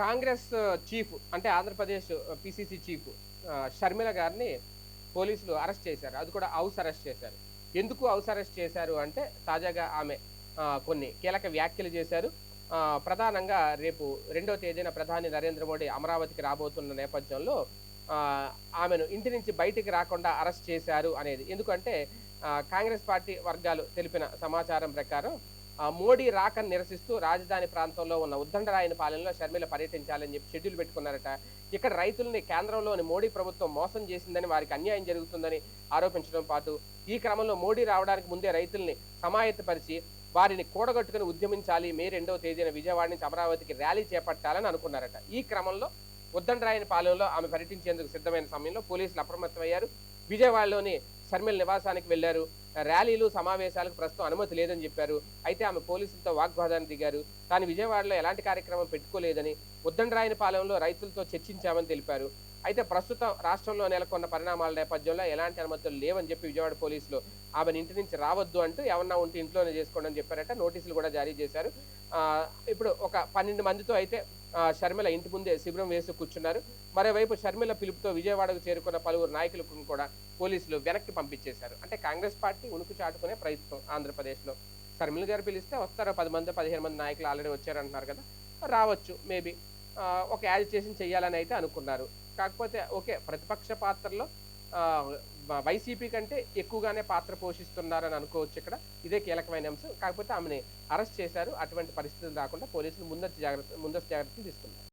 Congress chief అంటే Andhra Pradesh PCC chief Sharmila గారిని పోలీసులు అరెస్ట్ చేశారు. అది కూడా హౌస్ అరెస్ట్ చేశారు. ఎందుకు హౌస్ అరెస్ట్ చేశారు అంటే తాజాగా ఆమె కొన్ని కీలక వ్యాఖ్యలు చేశారు. ప్రధానంగా రేపు రెండో తేదీన ప్రధాని నరేంద్ర మోడీ అమరావతికి రాబోతున్న నేపథ్యంలో ఆమెను ఇంటి నుంచి బయటికి రాకుండా అరెస్ట్ చేశారు అనేది. ఎందుకంటే కాంగ్రెస్ పార్టీ వర్గాలు తెలిపిన సమాచారం ప్రకారం మోడీ రాకను నిరసిస్తూ రాజధాని ప్రాంతంలో ఉన్న ఉద్దండరాయని పాలనలో షర్మిల పర్యటించాలని చెప్పి షెడ్యూల్ పెట్టుకున్నారట. ఇక్కడ రైతుల్ని కేంద్రంలోని మోడీ ప్రభుత్వం మోసం చేసిందని వారికి అన్యాయం జరుగుతుందని ఆరోపించడం పాటు ఈ క్రమంలో మోడీ రావడానికి ముందే రైతుల్ని సమాయత్తపరిచి వారిని కూడగట్టుకుని ఉద్యమించాలి. మే రెండవ తేదీన విజయవాడ నుంచి అమరావతికి ర్యాలీ చేపట్టాలని అనుకున్నారట. ఈ క్రమంలో ఉద్దండరాయని పాలెంలో ఆమె పర్యటించేందుకు సిద్ధమైన సమయంలో పోలీసులు అప్రమత్తమయ్యారు. విజయవాడలోని షర్మిల నివాసానికి వెళ్ళారు. ర్యాలీలు సమావేశాలకు ప్రస్తుతం అనుమతి లేదని చెప్పారు. అయితే ఆమె పోలీసులతో వాగ్వాదాన్ని దిగారు. తాను విజయవాడలో ఎలాంటి కార్యక్రమం పెట్టుకోలేదని ఉద్దండరాయని పాలెంలో రైతులతో చర్చించామని తెలిపారు. అయితే ప్రస్తుతం రాష్ట్రంలో నెలకొన్న పరిణామాల నేపథ్యంలో ఎలాంటి అనుమతులు లేవని చెప్పి విజయవాడ పోలీసులు ఆమెను ఇంటి నుంచి రావద్దు అంటూ ఏమన్నా ఉంటే ఇంట్లోనే చేసుకోండి అని చెప్పారట. నోటీసులు కూడా జారీ చేశారు. ఇప్పుడు ఒక పన్నెండు మందితో అయితే షర్మిల ఇంటి ముందే శిబిరం వేసి కూర్చున్నారు. మరోవైపు షర్మిల పిలుపుతో విజయవాడకు చేరుకున్న పలువురు నాయకులకు కూడా పోలీసులు వెనక్కి పంపించేశారు. అంటే కాంగ్రెస్ పార్టీ ఉనికి చాటుకునే ప్రయత్నం ఆంధ్రప్రదేశ్లో. షర్మిల గారు పిలిస్తే వస్తారో పది మంది పదిహేను మంది నాయకులు ఆల్రెడీ వచ్చారంటున్నారు కదా. రావచ్చు మేబీ. ఒక యాజిటేషన్ చేయాలని అయితే అనుకున్నారు. కాకపోతే ఓకే ప్రతిపక్ష పాత్రలో వైసీపీ కంటే ఎక్కువగానే పాత్ర పోషిస్తున్నారని అనుకోవచ్చు ఇక్కడ. ఇదే కీలకమైన అంశం. కాకపోతే ఆమెని అరెస్ట్ చేశారు. అటువంటి పరిస్థితులు రాకుండా పోలీసులు ముందస్తు జాగ్రత్త ముందస్తు జాగ్రత్తలు తీసుకున్నారు.